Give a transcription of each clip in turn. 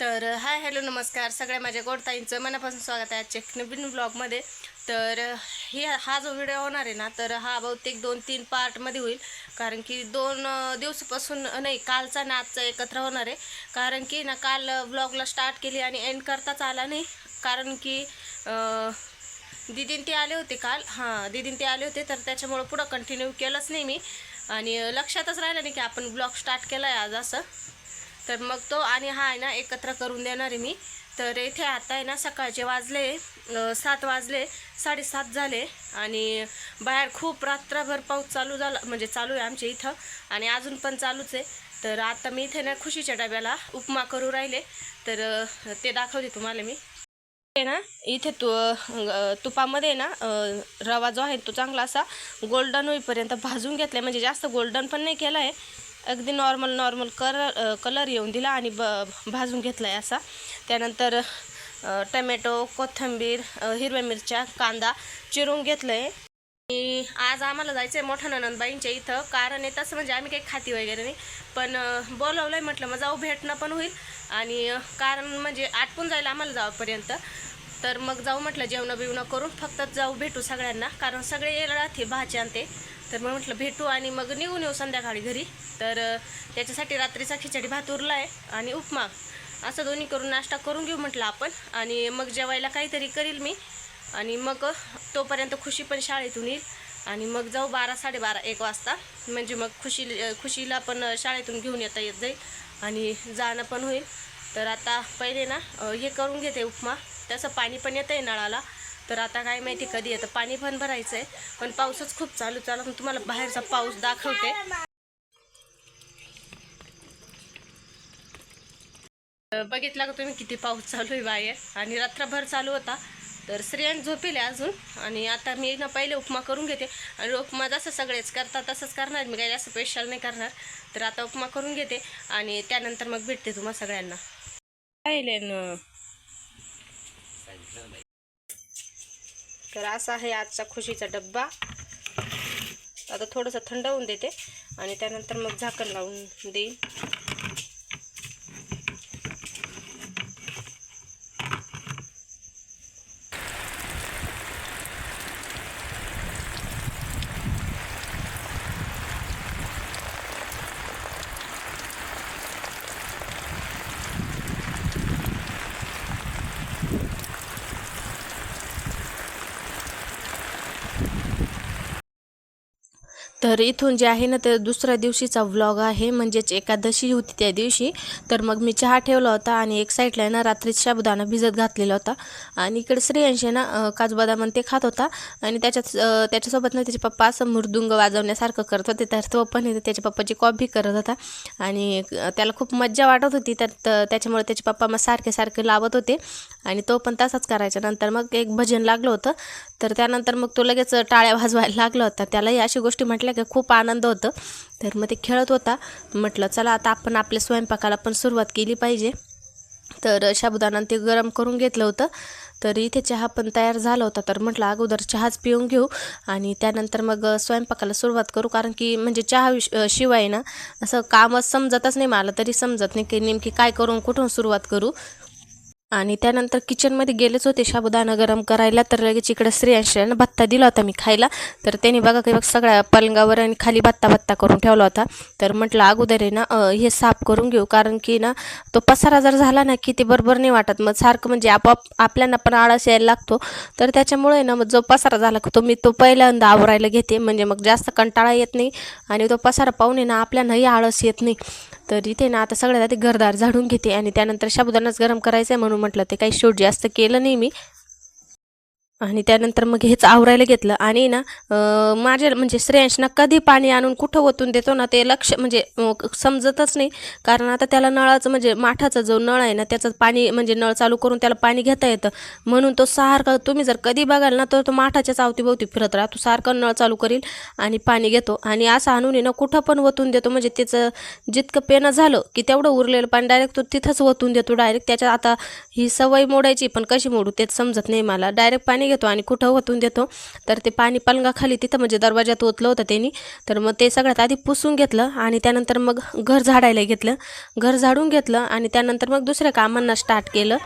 तर hi hello नमस्कार. सगळ्या माझ्या गोडताईंचं मनापासून स्वागत आहे आजच्या नवीन ब्लॉगमध्ये. तर ही हा जो व्हिडिओ होणार आहे ना तर हा बहुतेक दोन तीन पार्टमध्ये होईल. कारण की दोन दिवसापासून नाही कालचा ना आजचा एकत्र होणार आहे. कारण की ना काल ब्लॉगला स्टार्ट केली आणि एंड करताच आला नाही. कारण की दिदीन ते आले होते काल. हां दिदीन ते आले होते तर त्याच्यामुळं पुढं कंटिन्यू केलंच नाही मी. आणि लक्षातच राहिलं नाही की आपण ब्लॉग स्टार्ट केला आहे आज असं. तर मग तो आणि हा आहे ना एकत्र करून देणार आहे मी. तर इथे आता आहे ना सकाळचे वाजले सात वाजले साडेसात झाले. आणि बाहेर खूप रात्रभर पाऊस चालू झाला म्हणजे चालू आहे आमच्या इथं. आणि अजून पण चालूच आहे. तर आता मी इथे ना खुशीच्या डब्याला उपमा करू राहिले. तर ते दाखवते तुम्हाला मी. आहे ना इथे तु तुपामध्ये ना रवा जो आहे तो चांगला असा गोल्डन होईपर्यंत भाजून घेतला म्हणजे जास्त गोल्डन पण नाही केला आहे अगदी नॉर्मल नॉर्मल कलर कलर येऊन दिला आणि ब भाजून घेतला आहे असा. त्यानंतर टमॅटो कोथिंबीर हिरव्या मिरच्या कांदा चिरून घेतलं आहे आणि आज आम्हाला जायचं आहे मोठ्या ननंदबाईंच्या इथं. कारण आहे तसं म्हणजे आम्ही काही खाती वगैरे नाही. पण बोलवलं आहे म्हटलं मग जाऊ भेटणं पण होईल. आणि कारण म्हणजे आटपून जाईल आम्हाला जाऊपर्यंत तर मग जाऊ म्हटलं जेवणं बिवणं करून फक्त जाऊ भेटू सगळ्यांना. कारण सगळे येणार राहते भाचे आणते. तर मग म्हटलं भेटू आणि मग निघून येऊ संध्याकाळी घरी. तर त्याच्यासाठी रात्रीचा खिचडी भात उरला आहे आणि उपमा. असं दोन्ही करून नाश्ता करून घेऊ म्हटलं आपण. आणि मग जेवायला काहीतरी करील मी. आणि मग तोपर्यंत खुशी पण शाळेतून येईल. आणि मग जाऊ बारा साडेबारा एक वाजता. म्हणजे मग खुशी खुशीला पण शाळेतून घेऊन येता येत जाईल. आणि जाणं पण होईल. तर आता पहिले ना हे करून घेते उपमा. तसं पाणी पण येतं आहे नळाला. तर आता काय माहिती कधी येतं. पाणी पण भरायचं आहे पण पाऊसच खूप चालू चालू मग तुम्हाला बाहेरचा पाऊस दाखवते. बघितला का तुम्ही किती पाऊस चालू आहे बाहेर आणि रात्रभर चालू होता. तर स्त्रियांनी झोपेले अजून. आणि आता मी ना पहिले उपमा करून घेते. आणि उपमा जसं सगळेच करतात तसंच करणार. मी काही जास्त स्पेशल नाही करणार. तर आता उपमा करून घेते. आणि त्यानंतर मग भेटते तुम्हा सगळ्यांना. पाहिले तर असा आहे आजचा खुशीचा डब्बा. आता थोडंसं थंड होऊन देते आणि त्यानंतर मग झाकण लावून देईन. तर इथून जे आहे ना तर दुसऱ्या दिवशीचा व्लॉग आहे. म्हणजेच एकादशी होती त्या दिवशी. तर मग मी चहा ठेवला होता आणि एक साईडला आहे ना रात्री शाबुदाना भिजत घातलेला होता. आणि इकडे श्रेयांश ना काजू बदाम आणि ते खात होता. आणि त्याच्यात त्याच्यासोबत ना त्याचे पप्पा असं मृदुंग वाजवण्यासारखं करत होते. तर तो पण त्याच्या पप्पाची कॉपी करत होता. आणि त्याला खूप मज्जा वाटत होती. तर त्याच्यामुळे त्याचे पप्पा मग सारखे सारखे लावत होते. आणि तो पण तसाच करायचा. नंतर मग एक भजन लागलं होतं. तर त्यानंतर मग तो लगेच टाळ्या वाजवायला लागला होता. त्यालाही अशी गोष्टी म्हटल्या की खूप आनंद होतं. तर मग ते खेळत होता. म्हटलं चला आता आपण आपल्या स्वयंपाकाला पण सुरुवात केली पाहिजे. तर साबुदाणा ते गरम करून घेतलं होतं. तर इथे चहा पण तयार झाला होता. तर म्हटलं अगोदर चहाच पिऊन घेऊ आणि त्यानंतर मग स्वयंपाकाला सुरुवात करू. कारण की म्हणजे चहा शिवाय ना असं कामच समजतच नाही. मला तरी समजत नाही की नेमकी काय करून कुठून सुरुवात करू. आणि त्यानंतर किचनमध्ये गेलेच होते साबुदाणा गरम करायला तर लगेच इकडं स्त्रियांशानं भत्ता दिला होता मी खायला. तर त्यांनी बघा काही बघ सगळ्या पलंगावर आणि खाली भत्ता भत्ता करून ठेवला होता. तर म्हटलं अगोदर आहे ना हे साफ करून घेऊ कारण की ना तो पसारा जर झाला ना की ते बरोबर नाही वाटत. मग सारखं म्हणजे आपोआप आपल्याला पण आळस यायला लागतो. तर त्याच्यामुळे ना मग जो पसारा झाला तो मी तो पहिल्यांदा आवरायला घेते. म्हणजे मग जास्त कंटाळा येत नाही आणि तो पसारा पाहून ना आपल्यालाही आळस येत नाही. तर इथे ना आता सगळ्यात आधी घरदार झाडून घेते आणि त्यानंतर साबुदाणाच गरम करायचं आहे म्हणून म्हटलं ते काही शूट जास्त केलं नाही मी. आणि त्यानंतर मग हेच आवरायला घेतलं. आणि ना माझ्या म्हणजे श्रेयांशना कधी पाणी आणून कुठं ओतून देतो ना ते लक्ष म्हणजे समजतच नाही. कारण आता त्याला नळाचं म्हणजे माठाचा जो नळ आहे ना त्याचं पाणी म्हणजे नळ चालू करून त्याला पाणी घेता येतं. म्हणून तो सारखा तुम्ही जर कधी बघाल ना तर तो माठाच्याच अवतीभोवती फिरत राहतो सारखं नळ चालू करील आणि पाणी घेतो. आणि असं आणून ना कुठं पण ओतून देतो. म्हणजे त्याचं जितकं पेनं झालं की तेवढं उरलेलं पाणी डायरेक्ट तो तिथंच ओतून देतो डायरेक्ट त्याच्यात आता ही सवय मोडायची पण कशी मोडू तेच समजत नाही मला. डायरेक्ट पाणी घेतो आणि कुठं ओतून देतो. तर ते पाणी पलंगाखाली तिथं म्हणजे दरवाजात ओतलं होतं त्यांनी. तर मग ते सगळ्यात आधी पुसून घेतलं आणि त्यानंतर मग घर झाडायला घेतलं. घर झाडून घेतलं आणि त्यानंतर मग दुसऱ्या कामांना स्टार्ट केलं.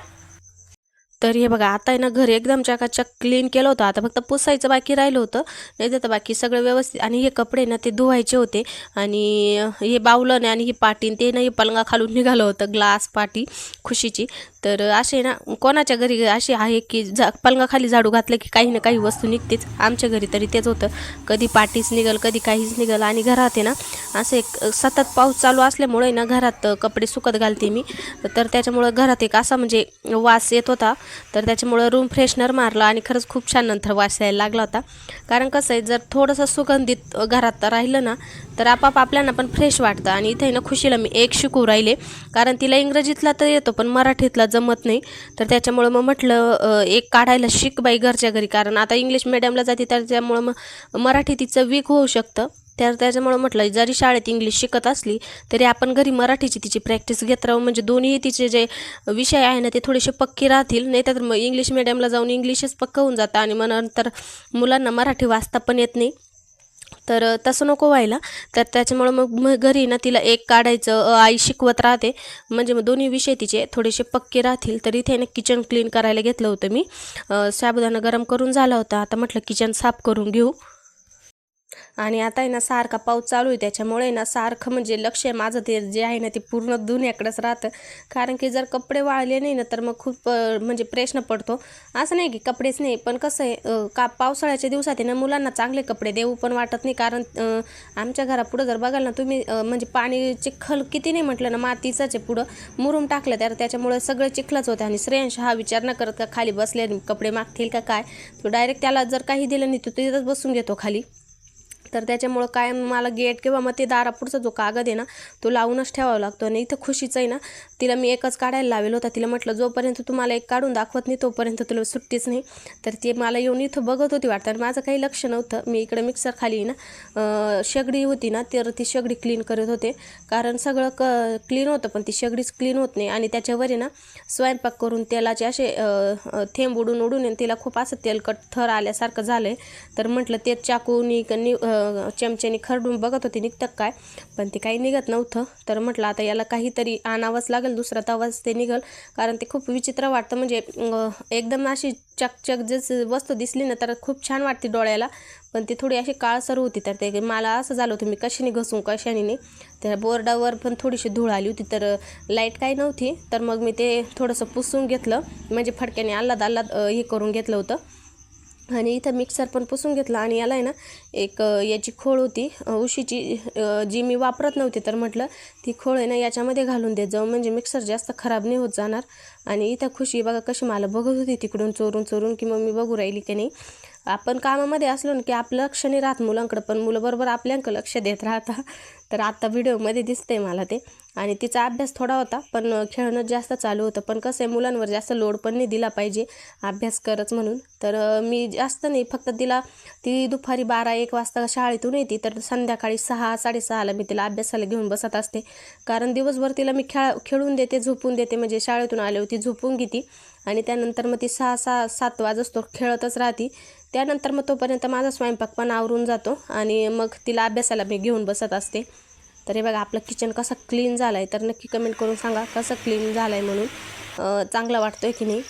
तर हे बघा आता आहे ना घर एकदम चकाचक क्लीन केलं होतं. आता फक्त पुसायचं बाकी राहिलं होतं. नाही तर बाकी सगळं व्यवस्थित आणि हे कपडे ना ते धुवायचे होते. आणि हे बावलं आणि ही पाटी ते ना हे पलंगा खालून निघालं होतं. ग्लास पाटी खुशीची. तर असे ना कोणाच्या घरी असे आहे की जा पलंगाखाली झाडू घातलं की काही ना काही वस्तू निघतेच. आमच्या घरी तरी तेच होतं. कधी पाटीच निघल कधी काहीच निघल. आणि घरात आहे ना असं एक सतत पाऊस चालू असल्यामुळे ना घरात कपडे सुकत घालते मी. तर त्याच्यामुळं घरात एक असा म्हणजे वास येत होता. तर त्याच्यामुळं रूम फ्रेशनर मारला आणि खरंच खूप छान नंतर वास यायला लागला होता. कारण कसं आहे जर थोडंसं सुगंधित घरात राहिलं ना तर आपाप आपल्याला पण फ्रेश वाटतं. आणि इथे ना खुशीला मी एक शिकू राहिले. कारण तिला इंग्रजीतला तर येतो पण मराठीतला जमत नाही. तर त्याच्यामुळं मग म्हटलं एक काढायला शिक बाई घरच्या घरी. कारण आता इंग्लिश मिडियमला जाते त्याच्यामुळं मग मराठी तिचं वीक होऊ शकतं. तर त्याच्यामुळं म्हटलं जरी शाळेत इंग्लिश शिकत असली तरी आपण घरी मराठीची तिची प्रॅक्टिस घेत राहू. म्हणजे दोन्ही तिचे जे विषय आहे ना ते थोडेसे पक्के राहतील. नाही तर मग इंग्लिश मिडियमला जाऊन इंग्लिशच पक्क होऊन जातं. आणि मग नंतर मुलांना मराठी वाचता पण येत नाही. तर तसं नको व्हायला. तर त्याच्यामुळं मग मग घरी ना तिला एक काढायचं आई शिकवत राहते. म्हणजे मग दोन्ही विषय तिचे थोडेसे पक्के राहतील. तर इथे ना किचन क्लीन करायला घेतलं होतं मी. साबुदाणा गरम करून झाला होता. आता म्हटलं किचन साफ करून घेऊ. आणि आता आहे ना सारखा पाऊस चालू आहे त्याच्यामुळे ना सारखं म्हणजे लक्ष आहे माझं ते जे आहे ना ते पूर्ण धुण्याकडंच राहतं. कारण की जर कपडे वाळले नाही ना तर मग खूप म्हणजे प्रश्न पडतो. असं नाही की कपडेच नाही पण कसं आहे का पावसाळ्याच्या दिवसात आहे ना मुलांना चांगले कपडे देऊ पण वाटत नाही. कारण आमच्या घरापुढं जर बघाल ना तुम्ही म्हणजे पाणी चिखल किती नाही म्हटलं ना मातीचंच आहे पुढं. मुरून टाकलं तर त्याच्यामुळे सगळं चिखलच होतं आणि श्रेयांश हा विचार न करत का खाली बसले कपडे मागतील का काय? तो डायरेक्ट त्याला जर काही दिलं नाही तो तिथंच बसून घेतो खाली. तर त्याच्यामुळं काय मला गेट किंवा मग ते दारापुढचा जो कागद आहे ना तो लावूनच ठेवावा लागतो. आणि इथं खुशीचं आहे ना तिला मी एकच काढायला लावेल होता. तिला म्हटलं जोपर्यंत तुम्हाला एक काढून दाखवत नाही तोपर्यंत तुला सुट्टीच नाही. तर ती मला येऊन इथं बघत होती वाटतं. आणि माझं काही लक्ष नव्हतं. मी इकडे मिक्सर खाली ना शेगडी होती ना तर ती शेगडी क्लीन करत होते. कारण सगळं क क्लीन होतं पण ती शेगडीच क्लीन होत नाही. आणि त्याच्यावर आहे ना स्वयंपाक करून तेलाचे असे थेंब उडून उडून तिला खूप असं तेलकट थर आल्यासारखं झालं आहे तर म्हटलं ते चाकूनी कनी चमच्याने खरडून बघत होती निघतं काय? पण ते काही निघत नव्हतं. तर म्हटलं आता याला काहीतरी आणावंच लागेल दुसरा तवाच ते निघल. कारण ते खूप विचित्र वाटतं. म्हणजे एकदम अशी चकचक जस वस्तू दिसली ना तर खूप छान वाटते डोळ्याला. पण ती थोडी अशी काळसर होती. तर ते मला असं झालं होतं मी कशाने घसून कशाने नाही त्या बोर्डावर पण थोडीशी धूळ आली होती तर लाइट काही नव्हती. तर मग मी ते थोडंसं पुसून घेतलं. म्हणजे फडक्याने आल्लाद आल्लाद हे करून घेतलं होतं. आणि इथं मिक्सर पण पुसून घेतला आणि याला आहे ना एक याची खोळ होती. उशीची जी मी वापरत नव्हती तर म्हटलं ती खोळ आहे ना याच्यामध्ये घालून देत जाऊ म्हणजे मिक्सर जास्त खराब नाही होत जाणार. आणि इथं खुशी बघा कशी मला बघत होती तिकडून चोरून चोरून की मग मी बघू राहिली की नाही. आपण कामामध्ये असलो ना की आपलं लक्ष नाही राहत मुलांकडं पण मुलं बरोबर आपल्याकडं लक्ष देत राहता. तर आत्ता व्हिडिओमध्ये दिसतंय मला ते. आणि तिचा अभ्यास थोडा होता पण खेळणं जास्त चालू होतं. पण कसं आहे मुलांवर जास्त लोड पण नाही दिला पाहिजे अभ्यास करच म्हणून. तर मी जास्त नाही फक्त तिला ती दुपारी बारा एक वाजता शाळेतून येते. तर संध्याकाळी सहा साडेसहाला मी तिला अभ्यासाला घेऊन बसत असते. कारण दिवसभर तिला मी खेळ खेळून देते झोपून देते. म्हणजे शाळेतून आले होती झोपून घेते. आणि त्यानंतर मग ती सहा सहा सात वाजतो खेळतच राहते. त्यानंतर मग तोपर्यंत माझा स्वयंपाक पण आवरून जातो. आणि मग तिला अभ्यासाला मी घेऊन बसत असते. तर हे बघा आपलं किचन कसं क्लीन झालं आहे तर नक्की कमेंट करून सांगा कसं क्लीन झालं आहे म्हणून चांगलं वाटतं आहे की नाही?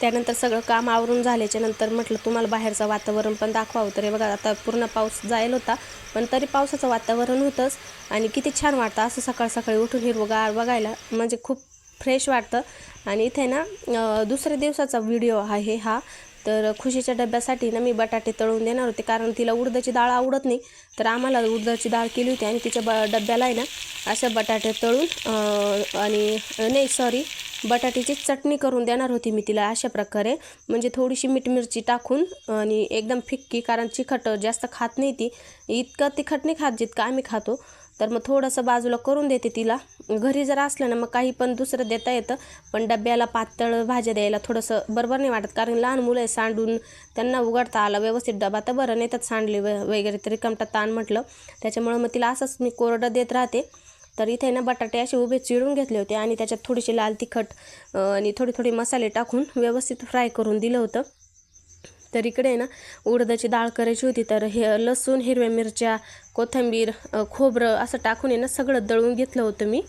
त्यानंतर सगळं काम आवरून झाल्याच्यानंतर म्हटलं तुम्हाला बाहेरचं वातावरण पण दाखवावं. तर हे बघा आता पूर्ण पाऊस जायला होता पण तरी पावसाचं वातावरण होतंच. आणि किती छान वाटतं असं सकाळ सकाळी उठून हिरवगार बघायला. म्हणजे खूप फ्रेश वाटतं. आणि इथे ना दुसऱ्या दिवसाचा व्हिडिओ आहे हा. तर खुशीच्या डब्यासाठी ना मी बटाटे तळून देणार होते. कारण तिला उडदाची डाळ आवडत नाही. तर आम्हाला उडदाची डाळ केली होती आणि तिच्या ब डब्याला आहे ना अशा बटाटे तळून आणि नाही सॉरी बटाट्याची चटणी करून देणार होती मी तिला अशा प्रकारे. म्हणजे थोडीशी मीठ मिरची टाकून आणि एकदम फिक्की कारण चिखट जास्त खात नाही ती. इतकं तिखट नाही खात जितकं आम्ही खातो. तर मग थोडंसं बाजूला करून देते तिला. घरी जर असलं ना मग काही पण दुसरं देता येतं. पण डब्याला पातळ भाज्या द्यायला थोडंसं बरोबर नाही वाटत. कारण लहान मुलं आहे सांडून त्यांना उघडता आला व्यवस्थित डबा तर बरं नाही तर सांडले वगैरे तरी कमटा ताण म्हटलं. त्याच्यामुळं मग तिला असंच मी कोरडं देत राहते. तर इथे ना बटाटे असे उभे चिरून घेतले होते आणि त्याच्यात थोडीशी लाल तिखट आणि थोडी थोडी मसाले टाकून व्यवस्थित फ्राय करून दिलं होतं. तर इकडे आहे ना उडदाची डाळ करायची होती. तर हे लसूण हिरव्या मिरच्या कोथिंबीर खोबरं असं टाकून आहे ना सगळं दळून घेतलं होतं मी.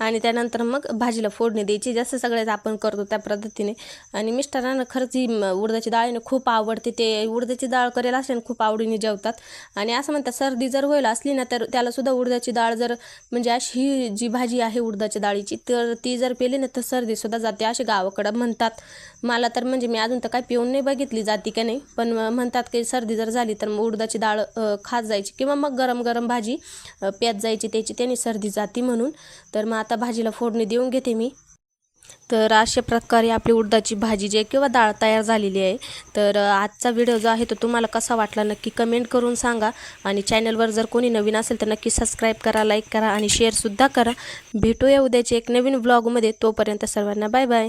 आणि त्यानंतर मग भाजीला फोडणी द्यायची. जसं सगळ्याच आपण करतो त्या पद्धतीने. आणि मिस्टरांना खरंच ही उडदाची डाळ खूप आवडते. ते उडदाची डाळ करेल असल्याने खूप आवडीने जेवतात. आणि असं म्हणतात सर्दी जर होईल असली ना तर त्यालासुद्धा उडदाची डाळ जर म्हणजे अशी ही जी भाजी आहे उडदाच्या डाळीची तर ती जर पेली ना तर सर्दीसुद्धा जाते असे गावाकडं म्हणतात. मला तर म्हणजे मी अजून तर काय पिऊन नाही बघितली जाती का नाही. पण म्हणतात की सर्दी जर झाली तर मग उडदाची डाळ खात जायची. किंवा मग गरम गरम भाजी प्यात जायची त्याची त्याने सर्दी जाती म्हणून. तर मग आता भाजीला फोडणी देऊन घेते मी. तर अशा प्रकारे आपली उडदाची भाजी जी आहे किंवा डाळ तयार झालेली आहे. तर आजचा व्हिडिओ जो आहे तो तुम्हाला कसा वाटला नक्की कमेंट करून सांगा. आणि चॅनलवर जर कोणी नवीन असेल तर नक्की सबस्क्राईब करा लाईक करा आणि शेअरसुद्धा करा. भेटूया उद्याचे एक नवीन ब्लॉगमध्ये तोपर्यंत सर्वांना बाय बाय.